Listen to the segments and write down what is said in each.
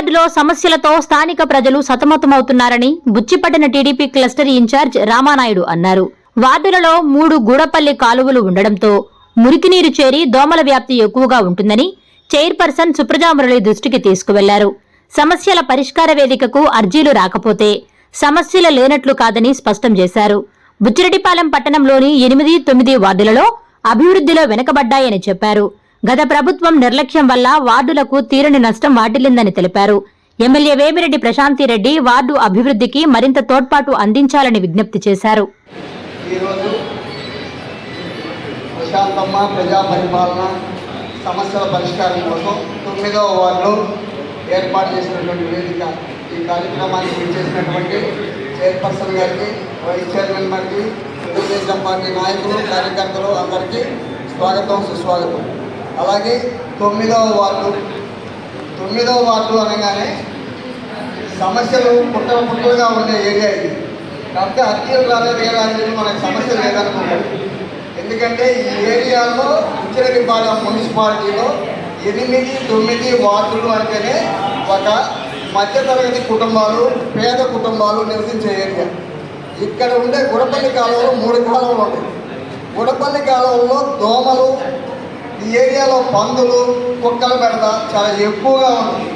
వార్డులో సమస్యలతో స్థానిక ప్రజలు సతమతమవుతున్నారని బుచ్చిపట్టిన టీడీపీ క్లస్టర్ ఇన్ఛార్జ్ రామానాయుడు అన్నారు. వార్డులలో మూడు గూడపల్లి కాలువలు ఉండడంతో మురికినీరు చేరి దోమల వ్యాప్తి ఎక్కువగా ఉంటుందని చైర్పర్సన్ సుప్రజామురళి దృష్టికి తీసుకువెళ్ళారు. సమస్యల పరిష్కార వేదికకు అర్జీలు రాకపోతే సమస్యలు లేనట్లు కాదని స్పష్టం చేశారు. బుచ్చిరెడ్డిపాలెం పట్టణంలోని ఎనిమిది తొమ్మిది వార్డులలో అభివృద్ధిలో వెనుకబడ్డాయని చెప్పారు. గత ప్రభుత్వం నిర్లక్ష్యం వల్ల వార్డులకు తీరని నష్టం వాటిల్లిందని తెలిపారు. ఎమ్మెల్యే వేమిరెడ్డి ప్రశాంతిరెడ్డి వార్డు అభివృద్ధికి మరింత తోడ్పాటు అందించాలని విజ్ఞప్తి చేశారు. ప్రశాంతమ్మ ప్రజా పరిపాలన సమస్యల పరిష్కారం కోసం తొమ్మిదవ వార్డులో ఏర్పాటు చేసినటువంటి వేదిక. ఈ కార్యక్రమానికి విచ్చేసినటువంటి చైర్పర్సన్ గారికి వైస్ చైర్మన్ గారికి తెలుగుదేశం పార్టీ నాయకులు కార్యకర్తలు అందరికీ స్వాగతం సుస్వాగతం. అలాగే తొమ్మిదవ వార్డు. తొమ్మిదవ వార్డు అనగానే సమస్యలు పుట్టలు పుట్టలుగా ఉండే ఏరియా ఇది. కాబట్టి అర్జీలు రాలేదు కదా మనకు సమస్య లేదనుకుంటాం ఎందుకంటే ఈ ఏరియాలో ఉచ్చిరెడ్డిపాలెం మున్సిపాలిటీలో ఎనిమిది తొమ్మిది వార్డులు అంటేనే ఒక మధ్యతరగతి కుటుంబాలు పేద కుటుంబాలు నివసించే ఏరియా. ఇక్కడ ఉండే గుడపల్లి కాలువలో మూడు కాలువలు ఉంటాయి. గుడపల్లి కాలంలో దోమలు ఈ ఏరియాలో పందులు కుక్కలు పెడత చాలా ఎక్కువగా ఉంది.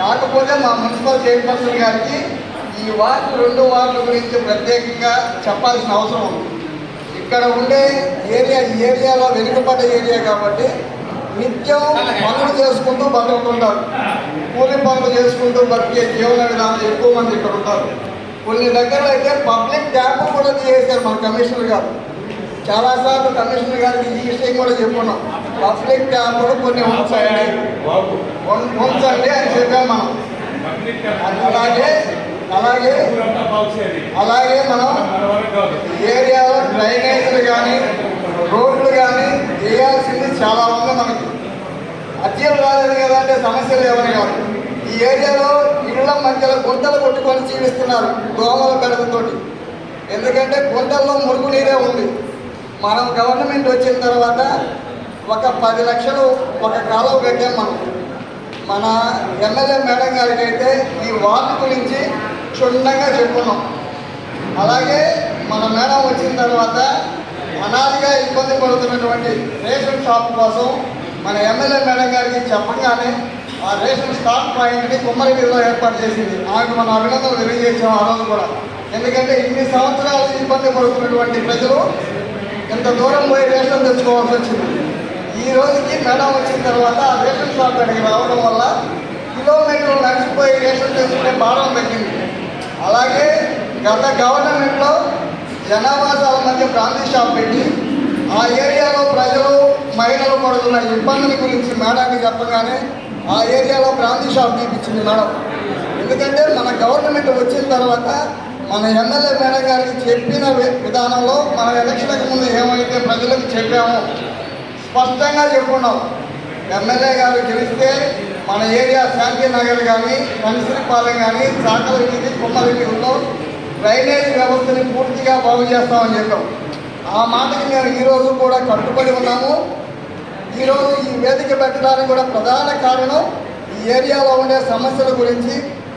కాకపోతే మా మున్సిపల్ చైర్పర్సన్ గారికి ఈ వార్డు రెండు వార్డుల గురించి ప్రత్యేకంగా చెప్పాల్సిన అవసరం ఉంది. ఇక్కడ ఉండే ఏరియా ఈ ఏరియాలో వెనుకబడ్డ ఏరియా కాబట్టి నిత్యం పనులు చేసుకుంటూ బతుకుతుంటారు. కూలి పనులు చేసుకుంటూ బతికే జీవన విధానం ఎక్కువ మంది ఇక్కడ ఉంటారు. కొన్ని దగ్గర అయితే పబ్లిక్ ట్యాప్ కూడా చేశారు మన కమిషనర్ గారు. చాలాసార్లు కమిషనర్ గారికి ఈ విషయం కూడా చెప్పుకున్నాం. పబ్లిక్ ట్యాప్లు కొన్ని ఉంచండి ఉంచండి అని చెప్పాం మనం అలాగే అలాగే అలాగే మనం ఏరియాలో డ్రైనేజీలు కానీ రోడ్లు కానీ చేయాల్సింది చాలా ఉంది మనకి. అర్జీలు రాలేదు కదా అంటే సమస్యలు ఏమని కాదు. ఈ ఏరియాలో ఇళ్ళ మధ్యలో గుంటలు కొట్టుకొని జీవిస్తున్నారు దోమల బెడతతోటి ఎందుకంటే గుంటల్లో మురుగు నీరే ఉంది. మనం గవర్నమెంట్ వచ్చిన తర్వాత ఒక పది లక్షలు ఒక కాలం కట్టాం మనం. మన ఎమ్మెల్యే మేడం గారికి అయితే ఈ వార్డు గురించి క్షుణ్ణంగా చెప్పుకున్నాం. అలాగే మన మేడం వచ్చిన తర్వాత అనాదిగా ఇబ్బంది పడుతున్నటువంటి రేషన్ షాప్ కోసం మన ఎమ్మెల్యే మేడం గారికి చెప్పగానే ఆ రేషన్ స్టాక్ పాయింట్ని కుమ్మరిగిరిలో ఏర్పాటు చేసింది. ఆమెకు మన అభినందనలు తెలియజేసాం ఆ రోజు కూడా. ఎందుకంటే ఇన్ని సంవత్సరాలు ఇబ్బంది పడుతున్నటువంటి ప్రజలు ఇంత దూరం పోయి రేషన్ తెచ్చుకోవాల్సి వచ్చింది. ఈ రోజుకి మేడం వచ్చిన తర్వాత ఆ రేషన్ షాప్ అక్కడికి రావడం వల్ల కిలోమీటర్లు నడిచిపోయి రేషన్ తెచ్చుకునే భారం తగ్గింది. అలాగే గత గవర్నమెంట్లో జనావాసాల మధ్య ప్రాంతీయ షాప్ పెట్టి ఆ ఏరియాలో ప్రజలు మహిళలు పడుతున్న ఇబ్బందుల గురించి మేడానికి చెప్పగానే ఆ ఏరియాలో ప్రాంతీయ షాప్ తీపించింది మేడం. ఎందుకంటే మన గవర్నమెంట్ వచ్చిన తర్వాత మన ఎమ్మెల్యే మేడం గారికి చెప్పిన వి- విధానంలో మన ఎలక్షన్కి ముందు ఏమైతే ప్రజలకు చెప్పామో స్పష్టంగా చెప్పుకున్నాం. ఎమ్మెల్యే గారు గెలిస్తే మన ఏరియా శాంతి నగర్ కానీ కనిసిరిపాలెం కానీ చాకల వీధి డ్రైనేజ్ వ్యవస్థని పూర్తిగా బాగు చేస్తామని చెప్పాం. ఆ మాటకి మేము ఈరోజు కూడా కట్టుబడి ఉన్నాము ఈరోజు ఈ వేదిక పెట్టడానికి కూడా ప్రధాన కారణం ఈ ఏరియాలో ఉండే సమస్యల గురించి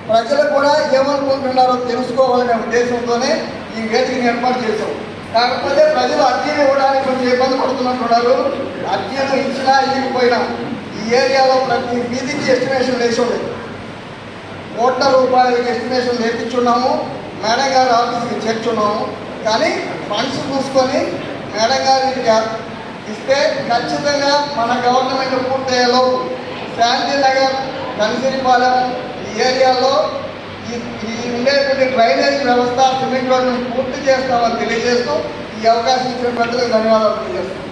ప్రజలు కూడా ఏమనుకుంటున్నారో తెలుసుకోవాలనే ఉద్దేశంతోనే ఈ వేదికని ఏర్పాటు చేశాం. కాకపోతే ప్రజలు అర్జీలు ఇవ్వడానికి కొంచెం ఇబ్బంది పడుతున్నట్టున్నారు. అర్జీలు ఇచ్చినా ఇవ్వకపోయినా ఈ ఏరియాలో ప్రతి వీధికి ఎస్టిమేషన్ వేసి ఉంది కోట్ల రూపాయలకి ఎస్టిమేషన్ వేపించున్నాము. మేడం గారి ఆఫీస్కి చేర్చున్నాము. కానీ ఫండ్స్ చూసుకొని మేడం గారికి ఇస్తే ఖచ్చితంగా మన గవర్నమెంట్ పూర్తయ్యేలోపు శాంతి నగర్ కనిసిరిపాలెం ఈ ఏరియాలో ఈ ఈ డ్రైనేజ్ వ్యవస్థ సిమెంట్ రోడ్ను పూర్తి చేస్తామని తెలియజేస్తూ ఈ అవకాశం ఇచ్చిన ప్రజలకు ధన్యవాదాలు తెలియజేస్తాం